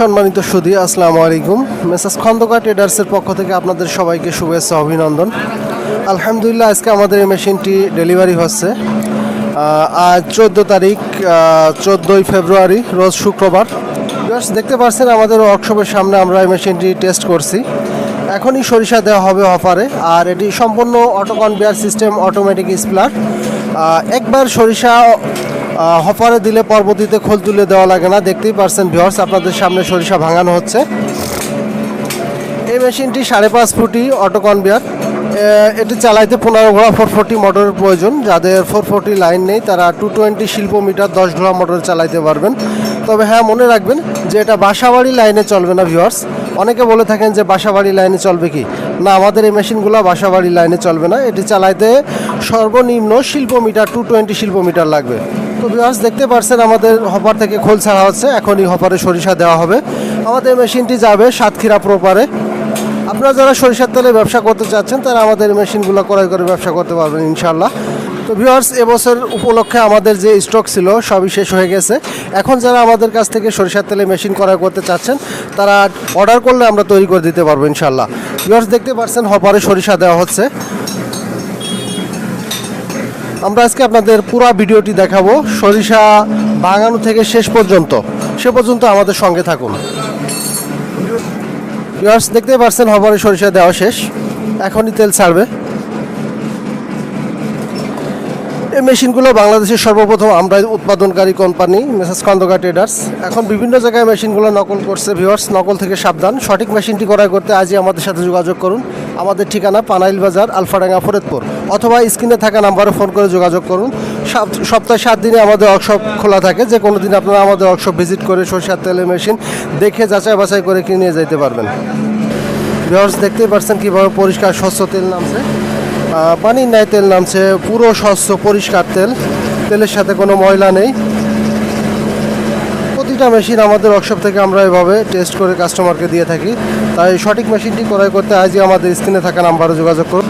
সম্মানিত সুদী আসসালামু আলাইকুম। মেসাস খন্দকার ট্রেডার্সের পক্ষ থেকে আপনাদের সবাইকে শুভেচ্ছা, অভিনন্দন। আলহামদুলিল্লাহ, আজকে আমাদের এই মেশিনটি ডেলিভারি হচ্ছে। আজ চোদ্দ তারিখ চোদ্দোই ফেব্রুয়ারি, রোজ শুক্রবার। দেখতে পাচ্ছেন আমাদের ওয়ার্কশপের সামনে আমরা এই মেশিনটি টেস্ট করছি। এখনই সরিষা দেওয়া হবে অফারে, আর এটি সম্পূর্ণ অটো কনভেয়ার সিস্টেম অটোমেটিক স্প্লার একবার সরিষা হফারে দিলে পরবর্তীতে খোল তুলে দেওয়া লাগে না। দেখতেই পারছেন ভিওর্স আপনাদের সামনে সরিষা ভাঙানো হচ্ছে। এই মেশিনটি সাড়ে পাঁচ ফুটি অটো কনভেয়ার এটি চালাইতে পনেরো ঘোড়া ফোর ফোরটি মোটরের প্রয়োজন। যাদের ফোর ফোরটি লাইন নেই, তারা টু টোয়েন্টি শিল্প মিটার দশ ঘোড়া মোটর চালাইতে পারবেন। তবে হ্যাঁ মনে রাখবেন যে এটা বাসাবাড়ি লাইনে চলবে না ভিওয়ার্স অনেকে বলে থাকেন যে বাসাবাড়ি লাইনে চলবে কি? না, আমাদের এই মেশিনগুলো বাসাবাড়ি লাইনে চলবে না। এটি চালাইতে সর্বনিম্ন শিল্প মিটার টু টোয়েন্টি শিল্প মিটার লাগবে। তো ভিওয়ার্স দেখতে পারছেন আমাদের হপার থেকে খোল ছাড়া হচ্ছে, এখনই হপারে সরিষা দেওয়া হবে। আমাদের মেশিনটি যাবে সাতক্ষীরা প্রপারে আপনারা যারা সরিষার তেলে ব্যবসা করতে চাচ্ছেন, তারা আমাদের মেশিনগুলো ক্রয় করে ব্যবসা করতে পারবেন ইনশাল্লাহ তো ভিউয়ার্স এবছর উপলক্ষে আমাদের যে স্টক ছিল, সবই শেষ হয়ে গেছে। এখন যারা আমাদের কাছ থেকে সরিষার তেলে মেশিন ক্রয় করতে চাচ্ছেন, তারা অর্ডার করলে আমরা তৈরি করে দিতে পারব ইনশাল্লাহ ভিউয়ার্স দেখতে পাচ্ছেন হপারে সরিষা দেওয়া হচ্ছে। আমরা আজকে আপনাদের পুরো ভিডিওটি দেখাবো সরিষা বাগানো থেকে শেষ পর্যন্ত। সে পর্যন্ত আমাদের সঙ্গে থাকুন। দেখতে পারছেন হবারে সরিষা দেওয়া শেষ। এখনই তেল ছাড়বে। এই মেশিনগুলো বাংলাদেশের সর্বপ্রথম আমরা উৎপাদনকারী কোম্পানি মেসাজ খন্দকার ট্রেডার্স। এখন বিভিন্ন জায়গায় মেশিনগুলো নকল করছে ভিউয়ার্স, নকল থেকে সাবধান। সঠিক মেশিনটি ক্রয় করতে আজই আমাদের সাথে যোগাযোগ করুন। আমাদের ঠিকানা পানাইল বাজার, আলফাডাঙ্গা, ফরিদপুর। অথবা স্ক্রিনে থাকা নাম্বারে ফোন করে যোগাযোগ করুন। সপ্তাহে সাত দিনে আমাদের ওয়ার্কশপ খোলা থাকে। যে কোনো দিন আপনারা আমাদের ওয়ার্কশপ ভিজিট করে সরষের তেলের মেশিন দেখে যাচাই বাছাই করে কিনে নিয়ে যেতে পারবেন। ভিউয়ার্স দেখতেই পারছেন কীভাবে পরিষ্কার স্বচ্ছ তেল নামছে। পানির নাই তেল নামছে, পুরো স্বচ্ছ পরিষ্কার তেল। তেলের সাথে কোনো ময়লা নেই। প্রতিটা মেশিন আমাদের ওয়ার্কশপ থেকে আমরা এভাবে টেস্ট করে কাস্টমারকে দিয়ে থাকি। তাই সঠিক মেশিনটি ক্রয় করতে আজই আমাদের স্ক্রিনে থাকা নাম্বারে যোগাযোগ করুন।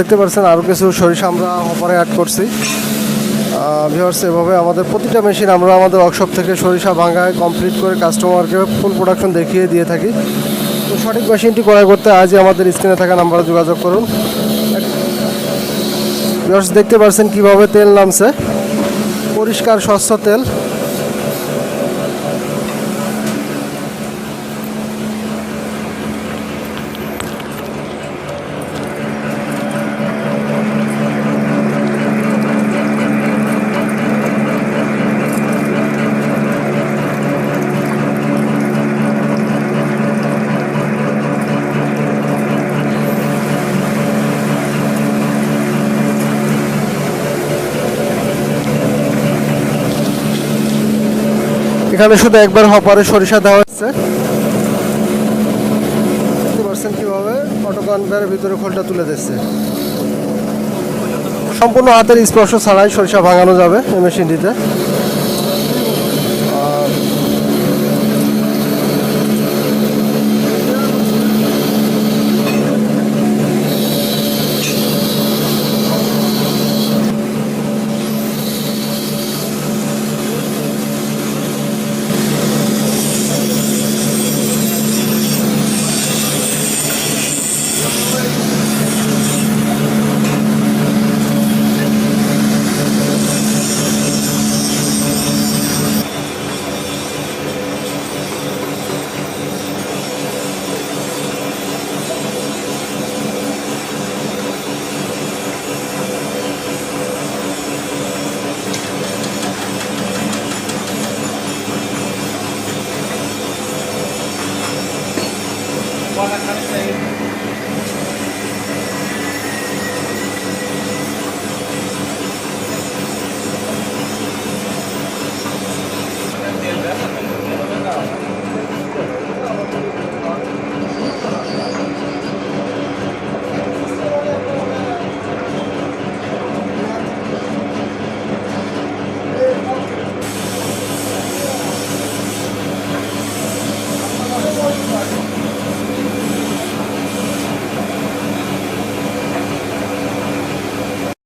দেখতে পাচ্ছেন আরও কিছু সরিষা আমরা অফারে অ্যাড করছি। ভিউয়ার্স এভাবে আমাদের প্রতিটা মেশিন আমরা আমাদের ওয়ার্কশপ থেকে সরিষা ভাঙায় কমপ্লিট করে কাস্টমারকে ফুল প্রোডাকশন দেখিয়ে দিয়ে থাকি। তো সঠিক মেশিনটি ক্রয় করতে আজই আমাদের স্ক্রিনে থাকা নাম্বারে যোগাযোগ করুন। ভিওর্স দেখতে পারছেন কীভাবে তেল নামছে? পরিষ্কার, স্বচ্ছ তেল। এখানে শুধু একবার হপারে সরিষা দেওয়া হচ্ছে ভিতরে খোলটা তুলে সম্পূর্ণ হাতের স্পর্শ ছাড়াই সরিষা ভাঙানো যাবে এই মেশিনটিতে।